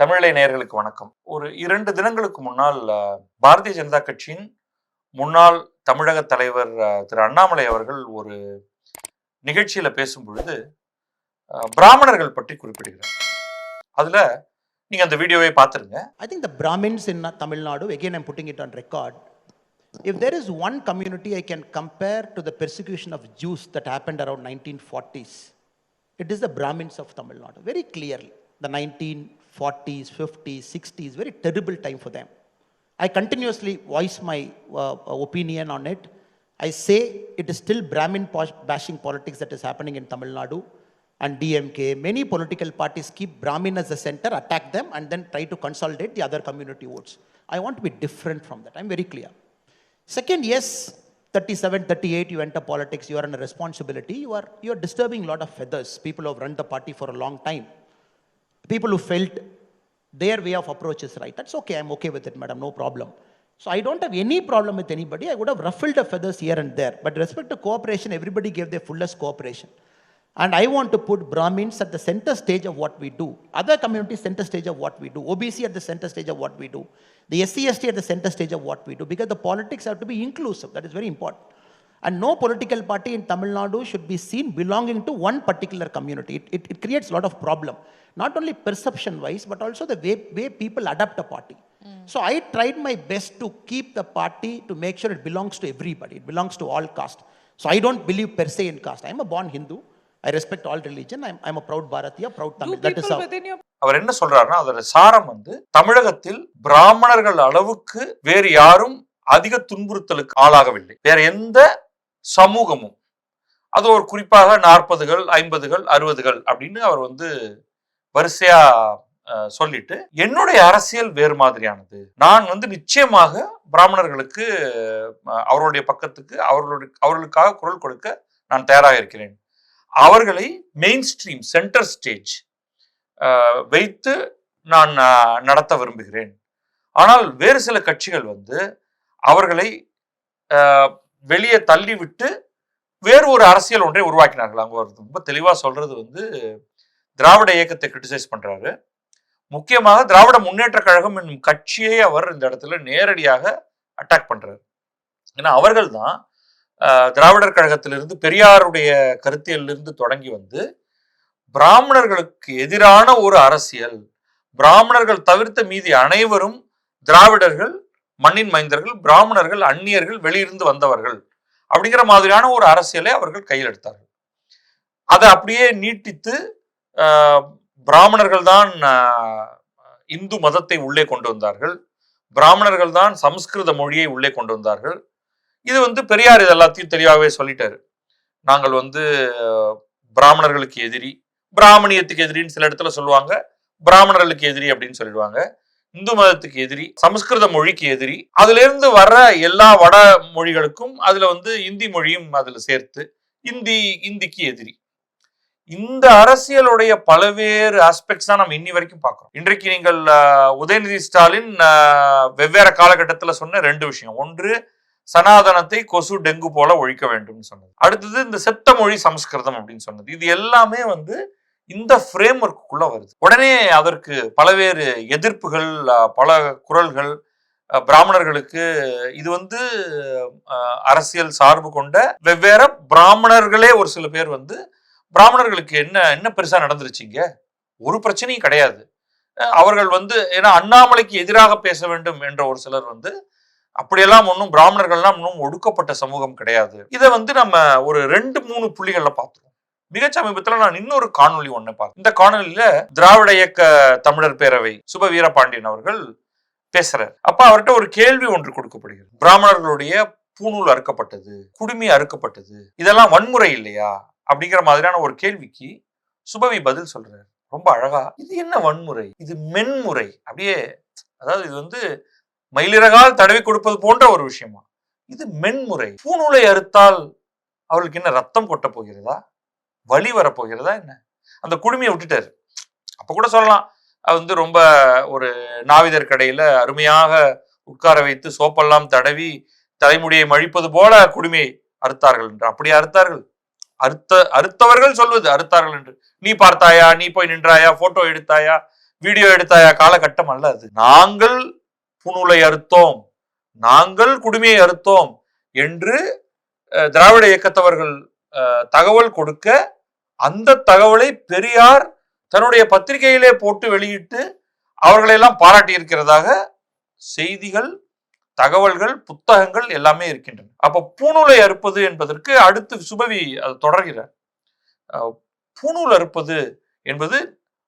தமிழை நேர்களுக்கு வணக்கம் ஒரு இரண்டு தினங்களுக்கு முன்னால் பாரதிய ஜனதா கட்சியின் முன்னாள் தமிழக தலைவர் திரு அண்ணாமலை அவர்கள் ஒரு நிகழ்ச்சியில் பேசும் பொழுது பிராமணர்கள் பற்றி குறிப்பிடுகிறார் அதில் நீங்கள் அந்த வீடியோவை பார்த்துருங்க I think the Brahmins in Tamil Nadu again I'm putting it on record if there is one community I can compare to the persecution of Jews that happened around nineteen forties it is the Brahmins of Tamil Nadu very clearly the nineteen 1940s, 50s, 60s, very terrible time for them. I continuously voice my uh, opinion on it. I say it is still Brahmin bashing politics that is happening in Tamil Nadu and DMK. Many political parties keep Brahmin as the center, attack them, and then try to consolidate the other community votes. I want to be different from that. I'm very clear. Second, yes, 37, 38, you enter politics, you are in a responsibility, you are, you are disturbing a lot of feathers, people have run the party for a long time people who felt their way of approach is right. That's okay. I'm okay with it, madam. No problem. So I don't have any problem with anybody. I would have ruffled the feathers here and there. But respect to cooperation, everybody gave their fullest cooperation. And I want to put Brahmins at the center stage of what we do. Other communities center stage of what we do. OBC at the center stage of what we do. The SCST at the center stage of what we do. Because the politics have to be inclusive. That is very important. And no political party in Tamil Nadu should be seen belonging to one particular community. It, it, it creates a lot of problem, not only perception wise, but also the way, way people adapt a party. So I tried my best to keep the party to make sure it belongs to everybody. It belongs to all caste. So I don't believe per se in caste. I'm a born Hindu. I respect all religion. I'm, I'm a proud Bharatiya, proud Do Tamil. That is people how. within your அவர் என்ன சொல்றாருன்னா அதோட சாரம் வந்து தமிழகத்தில் பிராமணர்கள் அளவுக்கு வேறு யாரும் அதிக துன்புறுத்தலுக்கு ஆளாகவில்லை வேற எந்த சமூகமும். அது ஒரு குறிப்பாக நாற்பதுகள் ஐம்பதுகள் அறுபதுகள் அப்படின்னு அவர் வந்து வரிசையா சொல்லிட்டு என்னுடைய அரசியல் வேறு மாதிரியானது. நான் வந்து நிச்சயமாக பிராமணர்களுக்கு அவருடைய பக்கத்துக்கு அவர்களுடைய அவர்களுக்காக குரல் கொடுக்க நான் தயாராக இருக்கிறேன். அவர்களை மெயின் ஸ்ட்ரீம் சென்டர் ஸ்டேஜ் வைத்து நான் நடத்த விரும்புகிறேன். ஆனால் வேறு சில கட்சிகள் வந்து அவர்களை வெளியே தள்ளிவிட்டு வேறு ஒரு அரசியல் ஒன்றை உருவாக்கினார்கள். அவங்க ஒரு ரொம்ப தெளிவாக சொல்றது வந்து திராவிட இயக்கத்தை கிரிட்டிசைஸ் பண்றாரு. முக்கியமாக திராவிட முன்னேற்ற கழகம் என்னும் கட்சியை அவர் இந்த இடத்துல நேரடியாக அட்டாக் பண்றாரு. ஏன்னா அவர்கள் தான் திராவிடர் கழகத்திலிருந்து பெரியாருடைய கருத்தியலிருந்து தொடங்கி வந்து பிராமணர்களுக்கு எதிரான ஒரு அரசியல் பிராமணர்கள் தவிர்த்த மீதி அனைவரும் திராவிடர்கள் மண்ணின் மைந்தர்கள் பிராமணர்கள் அந்நியர்கள் வெளியிருந்து வந்தவர்கள் அப்படிங்கிற மாதிரியான ஒரு அரசியலை அவர்கள் கையில் எடுத்தார்கள். அதை அப்படியே நீட்டித்து பிராமணர்கள் தான் இந்து மதத்தை உள்ளே கொண்டு வந்தார்கள். பிராமணர்கள் தான் சமஸ்கிருத மொழியை உள்ளே கொண்டு வந்தார்கள். இது வந்து பெரியார் இது எல்லாத்தையும் தெளிவாகவே சொல்லிட்டாரு. நாங்கள் வந்து பிராமணர்களுக்கு எதிரி பிராமணியத்துக்கு எதிரின்னு சில இடத்துல சொல்லுவாங்க பிராமணர்களுக்கு எதிரி அப்படின்னு சொல்லிடுவாங்க. இந்து மதத்துக்கு எதிரி சமஸ்கிருத மொழிக்கு எதிரி அதுல இருந்து வர்ற எல்லா வட மொழிகளுக்கும் அதுல வந்து இந்தி மொழியும் அதுல சேர்த்து இந்தி இந்திக்கு எதிரி. இந்த அரசியலுடைய பல்வேறு ஆஸ்பெக்ட்ஸ் தான் நம்ம இன்னி வரைக்கும் பார்க்கிறோம். இன்றைக்கு நீங்கள் உதயநிதி ஸ்டாலின் வெவ்வேறு காலகட்டத்தில் சொன்ன ரெண்டு விஷயம். ஒன்று சனாதனத்தை கொசு டெங்கு போல ஒழிக்க வேண்டும்னு சொன்னது. அடுத்தது இந்த செத்த மொழி சமஸ்கிருதம் அப்படின்னு சொன்னது. இது எல்லாமே வந்து இந்த ஃப்ரேம் ஒர்க்குள்ள வருது. உடனே அதற்கு பலவேறு எதிர்ப்புகள் பல குரல்கள் பிராமணர்களுக்கு இது வந்து அரசியல் சார்பு கொண்ட வெவ்வேறு பிராமணர்களே ஒரு சில பேர் வந்து பிராமணர்களுக்கு என்ன என்ன பெருசாக நடந்துருச்சுங்க ஒரு பிரச்சனையும் கிடையாது. அவர்கள் வந்து ஏன்னா அண்ணாமலைக்கு எதிராக பேச வேண்டும் என்ற ஒரு சிலர் வந்து அப்படியெல்லாம் ஒன்றும் பிராமணர்கள்லாம் இன்னும் ஒடுக்கப்பட்ட சமூகம் கிடையாது. இதை வந்து நம்ம ஒரு ரெண்டு மூணு புள்ளிகளில் பார்த்துருவோம். மிக சமீபத்துல நான் இன்னொரு காணொலி ஒண்ணு பார்த்தேன். இந்த காணொலியில திராவிட இயக்க தமிழர் பேரவை சுப வீரபாண்டியன் அவர்கள் பேசுறார். அப்ப அவர்கிட்ட ஒரு கேள்வி ஒன்று கொடுக்கப்படுகிறது. பிராமணர்களுடைய பூணூல் அறுக்கப்பட்டது குடுமி அறுக்கப்பட்டது இதெல்லாம் வன்முறை இல்லையா? அப்படிங்கிற மாதிரியான ஒரு கேள்விக்கு சுபவி பதில் சொல்றாரு. ரொம்ப அழகா இது என்ன வன்முறை? இது மென்முறை. அப்படியே அதாவது இது வந்து மயிலிறகால் தடவி கொடுப்பது போன்ற ஒரு விஷயமா? இது மென்முறை. பூநூலை அறுத்தால் அவர்களுக்கு என்ன ரத்தம் கொட்ட போகிறதா? வழி வரப்போகிறதா என்ன? அந்த குடுமையை விட்டுட்டாரு. அப்போ கூட சொல்லலாம். அது வந்து ரொம்ப ஒரு நாவிதர் கடையில் அருமையாக உட்கார வைத்து சோப்பெல்லாம் தடவி தலைமுடியை மழிப்பது போல குடுமையை அறுத்தார்கள் என்று. அப்படி அறுத்தார்கள். அறுத்த அறுத்தவர்கள் சொல்வது அறுத்தார்கள் என்று. நீ பார்த்தாயா? நீ போய் நின்றாயா? போட்டோ எடுத்தாயா? வீடியோ எடுத்தாயா? காலகட்டம் அல்ல அது. நாங்கள் புனூலை அறுத்தோம். நாங்கள் குடுமையை அறுத்தோம் என்று திராவிட இயக்கத்தவர்கள் தகவல் கொடுக்க அந்த தகவலை பெரியார் தன்னுடைய பத்திரிகையிலே போட்டு வெளியிட்டு அவர்களையெல்லாம் பாராட்டியிருக்கிறதாக செய்திகள் தகவல்கள் புத்தகங்கள் எல்லாமே இருக்கின்றன. அப்போ பூணூலை அறுப்பது என்பதற்கு அடுத்து சுபவி அது தொடர்கிறார். பூணூல் அறுப்பது என்பது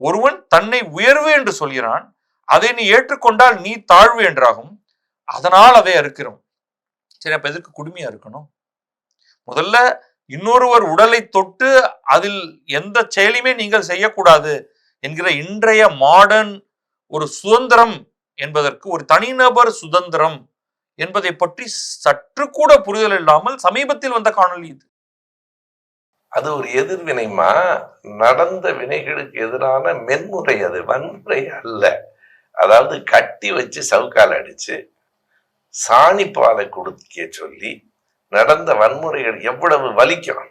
ஒருவன் தன்னை உயர்வு என்று சொல்கிறான் அதை நீ ஏற்றுக்கொண்டால் நீ தாழ்வு என்றாகும் அதனால் அதை அறுக்கிறோம். சரி அப்ப எதற்கு குடுமையா இருக்கணும்? முதல்ல இன்னொருவர் உடலை தொட்டு அதில் எந்த செயலையுமே நீங்கள் செய்யக்கூடாது என்கிற இன்றைய மாடர்ன் ஒரு சுதந்திரம் என்பதற்கு ஒரு தனிநபர் சுதந்திரம் என்பதை பற்றி சற்று கூட புரிதல் இல்லாமல் சமீபத்தில் வந்த காணொளி இது. அது ஒரு எதிர்வினைமா? நடந்த வினைகளுக்கு எதிரான மென்முறை அது வன்முறை அல்ல. அதாவது கட்டி வச்சு சவுக்கால் அடிச்சு சாணிப்பாலை கொடுக்க சொல்லி நடந்த வன்முறைகள் எவ்வளவு வலிக்கும்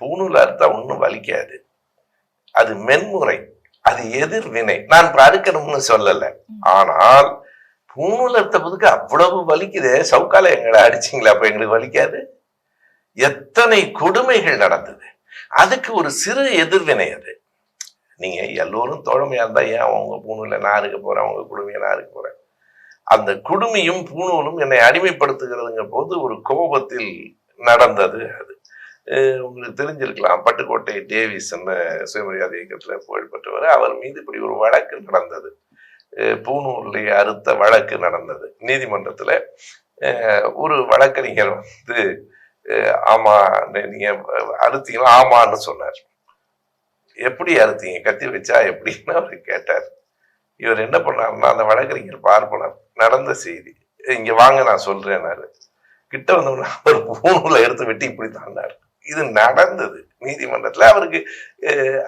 பூணூல் அறுத்தா ஒன்றும் வலிக்காது. அது மென்முறை அது எதிர்வினை. நான் இப்ப அறுக்கணும்னு சொல்லல. ஆனால் பூணூல் அறுத்த புதுக்கு அவ்வளவு வலிக்குதே. சவுக்கால எங்களை அடிச்சிங்களா? அப்ப எங்களுக்கு வலிக்காது. எத்தனை கொடுமைகள் நடந்தது. அதுக்கு ஒரு சிறு எதிர்வினை அது. நீங்க எல்லோரும் தோழமையா இருந்தா ஏன் அவங்க பூணூல நான் இருக்க போறேன்? அவங்க குடுமையை நான் இருக்க போறேன்? அந்த குடுமியும் பூணூலும் என்னை அடிமைப்படுத்துகிறதுங்க போது ஒரு கோபத்தில் நடந்தது அது. உங்களுக்கு தெரிஞ்சிருக்கலாம். பட்டுக்கோட்டை டேவிஸ்ன்னு சுயமரியாதை இயக்கத்துல புகழ்பெற்றவர். அவர் மீது இப்படி ஒரு வழக்கு நடந்தது. அஹ் பூணூலை அறுத்த வழக்கு நடந்தது. நீதிமன்றத்தில் ஒரு வழக்கறிஞர் வந்து ஆமா நீங்கள் அறுத்தீங்களா ஆமான்னு சொன்னார். எப்படி அறுத்தீங்க? கத்தி வச்சா எப்படின்னு அவர் கேட்டார். இவர் என்ன பண்ணாருன்னா அந்த வழக்கறிஞர் பார்ப்பனர் நடந்த செய்தி. இங்க வாங்க நான் சொல்றேன்னாரு. கிட்ட வந்தோம்னா அவர் பூணூல எடுத்து வெட்டி இப்படி தாண்டார். இது நடந்தது நீதிமன்றத்துல. அவருக்கு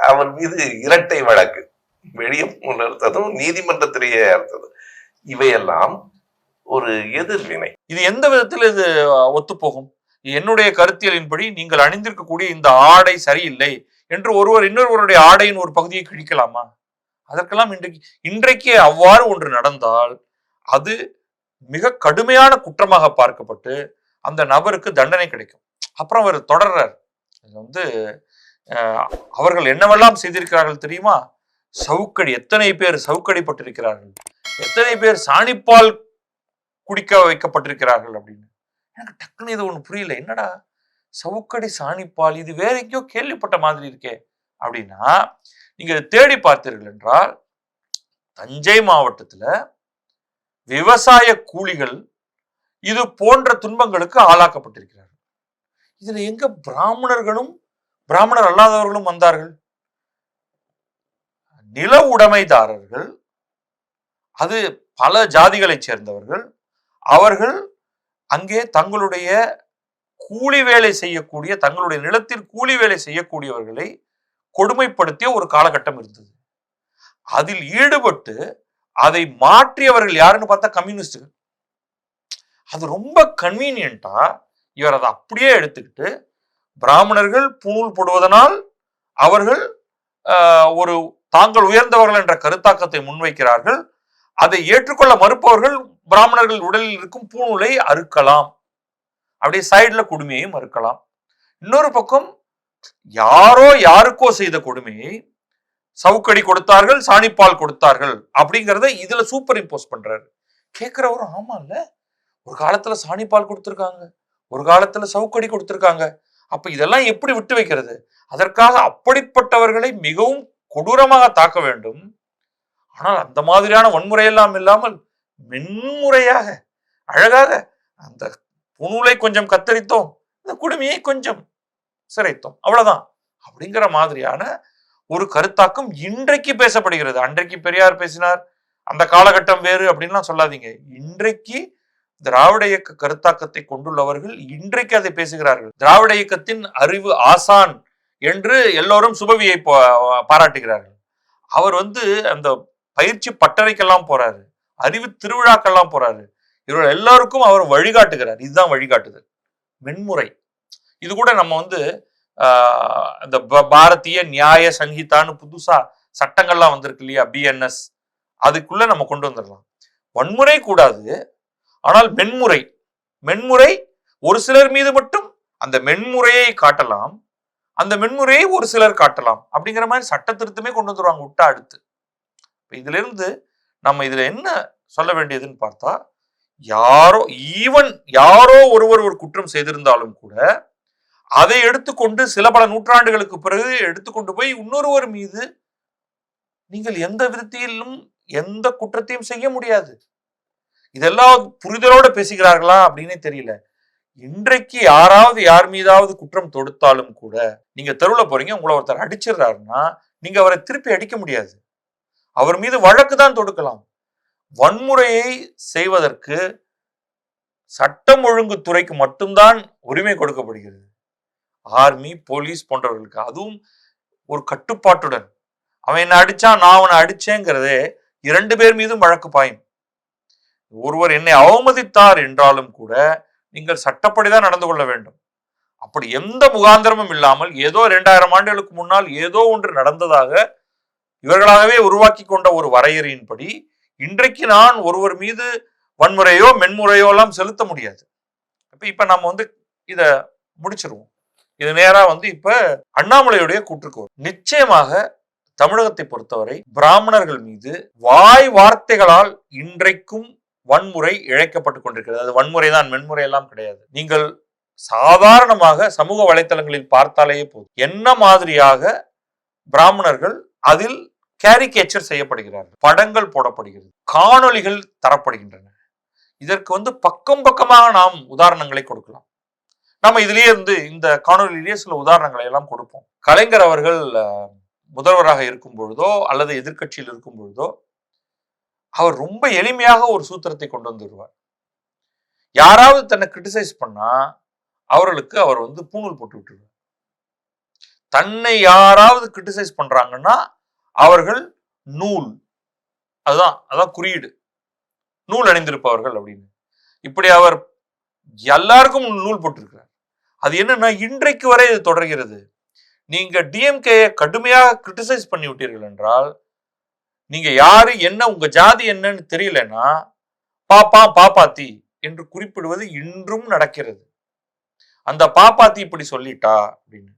அவர் மீது இரட்டை வழக்கு. வெளியே உணர்த்ததும் நீதிமன்றத்திலேயே அறுத்ததும் இவையெல்லாம் ஒரு எதிர்வினை. இது எந்த விதத்தில் இது ஒத்துப்போகும்? என்னுடைய கருத்தியலின்படி நீங்கள் அணிந்திருக்கக்கூடிய இந்த ஆடை சரியில்லை என்று ஒருவர் இன்னொருவருடைய ஆடையின் ஒரு பகுதியை கிழிக்கலாமா? அதற்கெல்லாம் இன்றைக்கு இன்றைக்கு அவ்வாறு ஒன்று நடந்தால் அது மிக கடுமையான குற்றமாக பார்க்கப்பட்டு அந்த நபருக்கு தண்டனை கிடைக்கும். அப்புறம் அவர் தொடர்றார். இது வந்து அஹ், அவர்கள் என்னவெல்லாம் செய்திருக்கிறார்கள் தெரியுமா? சவுக்கடி எத்தனை பேர் சவுக்கடிப்பட்டிருக்கிறார்கள்? எத்தனை பேர் சாணிப்பால் குடிக்க வைக்கப்பட்டிருக்கிறார்கள் அப்படின்னு. எனக்கு டக்குன்னு இது ஒன்று புரியல. என்னடா? சவுக்கடி சாணிப்பால் இது வேற எங்கேயோ கேள்விப்பட்ட மாதிரி இருக்கே. அப்படின்னா நீங்க தேடி பார்த்தீர்கள் என்றால் தஞ்சை மாவட்டத்தில் விவசாய கூலிகள் இது போன்ற துன்பங்களுக்கு ஆளாக்கப்பட்டிருக்கிறார்கள். இதுல எங்க பிராமணர்களும் பிராமணர் அல்லாதவர்களும் வந்தார்கள்? நில உடைமைதாரர்கள் அது பல ஜாதிகளைச் சேர்ந்தவர்கள் அவர்கள் அங்கே தங்களுடைய கூலி வேலை செய்யக்கூடிய தங்களுடைய நிலத்தில் கூலி வேலை செய்யக்கூடியவர்களை கொடுமைப்படுத்திய ஒரு காலகட்டம் இருந்தது. அதில் ஈடுபட்டு அதை மாற்றியவர்கள் யாருன்னு பார்த்தா கம்யூனிஸ்டுகள். அது ரொம்ப கன்வீனியண்டா இவர் அதை அப்படியே எடுத்துக்கிட்டு பிராமணர்கள் பூணூல் போடுவதனால் அவர்கள் ஒரு தாங்கள் உயர்ந்தவர்கள் என்ற கருத்தாக்கத்தை முன்வைக்கிறார்கள். அதை ஏற்றுக்கொள்ள மறுப்பவர்கள் பிராமணர்கள் உடலில் இருக்கும் பூணூலை அறுக்கலாம். அப்படியே சைடில் கொடுமையையும் அறுக்கலாம். இன்னொரு பக்கம் யாரோ யாருக்கோ செய்த கொடுமையை சவுக்கடி கொடுத்தார்கள் சாணிப்பால் கொடுத்தார்கள் அப்படிங்கிறத இதுல சூப்பர் இம்போஸ் பண்றாரு. கேட்கிறவரும் ஆமா இல்ல? ஒரு காலத்துல சாணிப்பால் கொடுத்துருக்காங்க ஒரு காலத்துல சவுக்கடி கொடுத்திருக்காங்க. அப்ப இதெல்லாம் எப்படி விட்டு வைக்கிறது? அதற்காக அப்படிப்பட்டவர்களை மிகவும் கொடூரமாக தாக்க வேண்டும். ஆனால் அந்த மாதிரியான வன்முறையெல்லாம் இல்லாமல் மென்முறையாக அழகாக அந்த புணூலை கொஞ்சம் கத்தரித்தோம் இந்த குடுமையை கொஞ்சம் சிறைத்தோம். அவ்வளவுதான். அப்படிங்கிற மாதிரியான ஒரு கருத்தாக்கம் இன்றைக்கு பேசப்படுகிறது. அன்றைக்கு பெரியார் பேசினார். அந்த காலகட்டம் வேறு அப்படின்லாம் சொல்லாதீங்க. இன்றைக்கு திராவிட இயக்க கருத்தாக்கத்தை கொண்டுள்ளவர்கள் இன்றைக்கு அதை பேசுகிறார்கள். திராவிட இயக்கத்தின் அறிவு ஆசான் என்று எல்லோரும் சுபவியை பா- பாராட்டுகிறார்கள். அவர் வந்து அந்த பயிற்சி பட்டறைக்கெல்லாம் போறாரு. அறிவு திருவிழாக்கெல்லாம் போறாரு. இவர்கள் எல்லாருக்கும் அவர் வழிகாட்டுகிறார். இதுதான் வழிகாட்டுதல். மென்முறை. இது கூட நம்ம வந்து இந்த ப- பாரதிய நியாய சங்கீதான்னு புதுசா சட்டங்கள்லாம் வந்திருக்கு இல்லையா பிஎன்எஸ் அதுக்குள்ள நம்ம கொண்டு வந்துடலாம் வன்முறை கூடாது. ஆனால் மென்முறை. மென்முறை ஒரு சிலர் மீது மட்டும் அந்த மென்முறையை காட்டலாம். அந்த மென்முறையை ஒரு சிலர் காட்டலாம். அப்படிங்கிற மாதிரி சட்ட திருத்தமே கொண்டு வந்துருவாங்க விட்டா அடுத்து இதுல இருந்து நம்ம இதுல என்ன சொல்ல வேண்டியதுன்னு பார்த்தா யாரோ ஈவன் யாரோ ஒருவர் ஒரு குற்றம் செய்திருந்தாலும் கூட அதை எடுத்துக்கொண்டு சில பல நூற்றாண்டுகளுக்கு பிறகு எடுத்துக்கொண்டு போய் இன்னொருவர் மீது நீங்கள் எந்த விருத்தியிலும் எந்த குற்றத்தையும் செய்ய முடியாது. இதெல்லாம் புரிதலோட பேசுகிறார்களா அப்படின்னே தெரியல. இன்றைக்கு யாராவது யார் மீதாவது குற்றம் தொடுத்தாலும் கூட நீங்க தெருவில் போறீங்க உங்களை ஒருத்தர் அடிச்சிடுறாருன்னா நீங்க அவரை திருப்பி அடிக்க முடியாது. அவர் மீது வழக்கு தான் தொடுக்கலாம். வன்முறையை செய்வதற்கு சட்டம் ஒழுங்கு துறைக்கு மட்டும்தான் உரிமை கொடுக்கப்படுகிறது. ஆர்மி போலீஸ் போன்றவர்களுக்கு. அதுவும் ஒரு கட்டுப்பாட்டுடன். அவன் என்ன அடிச்சான் நான் அவனை அடிச்சேங்கிறதே இரண்டு பேர் மீதும் வழக்கு பாயும். ஒருவர் என்னை அவமதித்தார் என்றாலும் கூட நீங்கள் சட்டப்படிதான் நடந்து கொள்ள வேண்டும். அப்படி எந்த முகாந்திரமும் இல்லாமல் ஏதோ இரண்டாயிரம் ஆண்டுகளுக்கு முன்னால் ஏதோ ஒன்று நடந்ததாக இவர்களாகவே உருவாக்கி கொண்ட ஒரு வரையறையின்படி இன்றைக்கு நான் ஒருவர் மீது வன்முறையோ மென்முறையோ எல்லாம் செலுத்த முடியாது. இப்ப இப்ப நம்ம வந்து இத முடிச்சிருவோம். இது நேரா வந்து இப்ப அண்ணாமலையுடைய கூற்றுக்கு நிச்சயமாக தமிழகத்தை பொறுத்தவரை பிராமணர்கள் மீது வாய் வார்த்தைகளால் இன்றைக்கும் வன்முறை இழைக்கப்பட்டு கொண்டிருக்கிறது. அது வன்முறை தான் மென்முறை எல்லாம் கிடையாது. நீங்கள் சாதாரணமாக சமூக வலைத்தளங்களில் பார்த்தாலேயே போதும். என்ன மாதிரியாக பிராமணர்கள் அதில் கேரிகேச்சர் செய்யப்படுகிறார்கள். படங்கள் போடப்படுகிறது. காணொளிகள் தரப்படுகின்றன. இதற்கு வந்து பக்கம் பக்கமாக நாம் உதாரணங்களை கொடுக்கலாம். நம்ம இதுலயே இருந்து இந்த காணொலியிலேயே சில உதாரணங்களை எல்லாம் கொடுப்போம். கலைஞர் அவர்கள் முதல்வராக இருக்கும் பொழுதோ அல்லது எதிர்க்கட்சியில் இருக்கும் பொழுதோ அவர் ரொம்ப எளிமையாக ஒரு சூத்திரத்தை கொண்டு வந்துடுவார் யாராவது தன்னை கிரிட்டிசைஸ் பண்ணா அவர்களுக்கு அவர் வந்து பூணூல் போட்டு விட்டுருவார். தன்னை யாராவது கிரிட்டிசைஸ் பண்றாங்கன்னா அவர்கள் நூல் அதுதான் அதான் குறியீடு. நூல் அணிந்திருப்பவர்கள் அப்படின்னு. இப்படி அவர் எல்லாருக்கும் நூல் போட்டிருக்கிறார். அது என்னன்னா இன்றைக்கு வரை இது தொடர்கிறது. நீங்க டிஎம்கேயை கடுமையாக கிரிட்டிசைஸ் பண்ணி விட்டீர்கள் என்றால் நீங்க யாரு என்ன உங்க ஜாதி என்னன்னு தெரியலன்னா பாப்பா பாப்பாத்தி என்று குறிப்பிடுவது இன்றும் நடக்கிறது. அந்த பாப்பாத்தி இப்படி சொல்லிட்டா அப்படின்னு.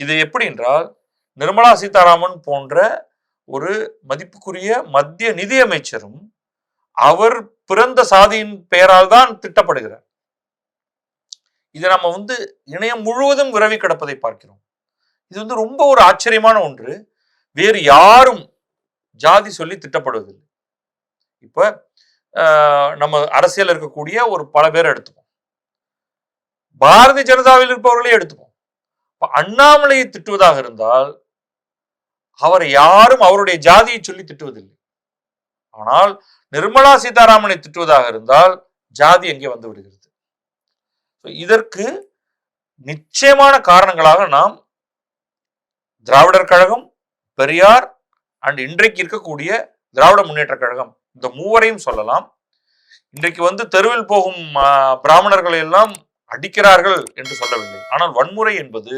இது எப்படி என்றால் நிர்மலா சீதாராமன் போன்ற ஒரு மதிப்புக்குரிய மத்திய நிதியமைச்சரும் அவர் பிறந்த சாதியின் பெயரால் தான் திட்டப்படுகிறார். இதை நம்ம வந்து இணையம் முழுவதும் விரவி கிடப்பதை பார்க்கிறோம். இது வந்து ரொம்ப ஒரு ஆச்சரியமான ஒன்று. வேறு யாரும் ஜாதி சொல்லி திட்டப்படுவதில்லை. இப்ப ஆஹ், நம்ம அரசியல் இருக்கக்கூடிய ஒரு பல பேரை எடுத்துப்போம். பாரதிய ஜனதாவில் இருப்பவர்களே எடுத்துப்போம். இப்போ அண்ணாமலையை திட்டுவதாக இருந்தால் அவரை யாரும் அவருடைய ஜாதியை சொல்லி திட்டுவதில்லை. ஆனால் நிர்மலா சீதாராமனை திட்டுவதாக இருந்தால் ஜாதி எங்கே வந்து விடுகிறது? இதற்கு நிச்சயமான காரணங்களாக நாம் திராவிடர் கழகம் பெரியார் அண்ட் இன்றைக்கு இருக்கக்கூடிய திராவிட முன்னேற்ற கழகம் இந்த மூவரையும் சொல்லலாம். இன்றைக்கு வந்து தெருவில் போகும் பிராமணர்களை எல்லாம் அடிக்கிறார்கள் என்று சொல்லவில்லை. ஆனால் வன்முறை என்பது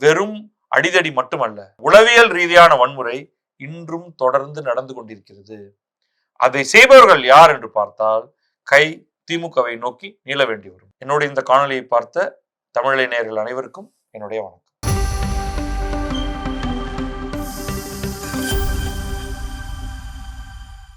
வெறும் அடிதடி மட்டுமல்ல உளவியல் ரீதியான வன்முறை இன்றும் தொடர்ந்து நடந்து கொண்டிருக்கிறது. அதை செய்பவர்கள் யார் என்று பார்த்தால் கை திமுகவை நோக்கி நீள வேண்டி வரும் என்னுடைய இந்த காணொலியை பார்த்த தமிழை அனைவருக்கும் என்னுடைய வணக்கம்.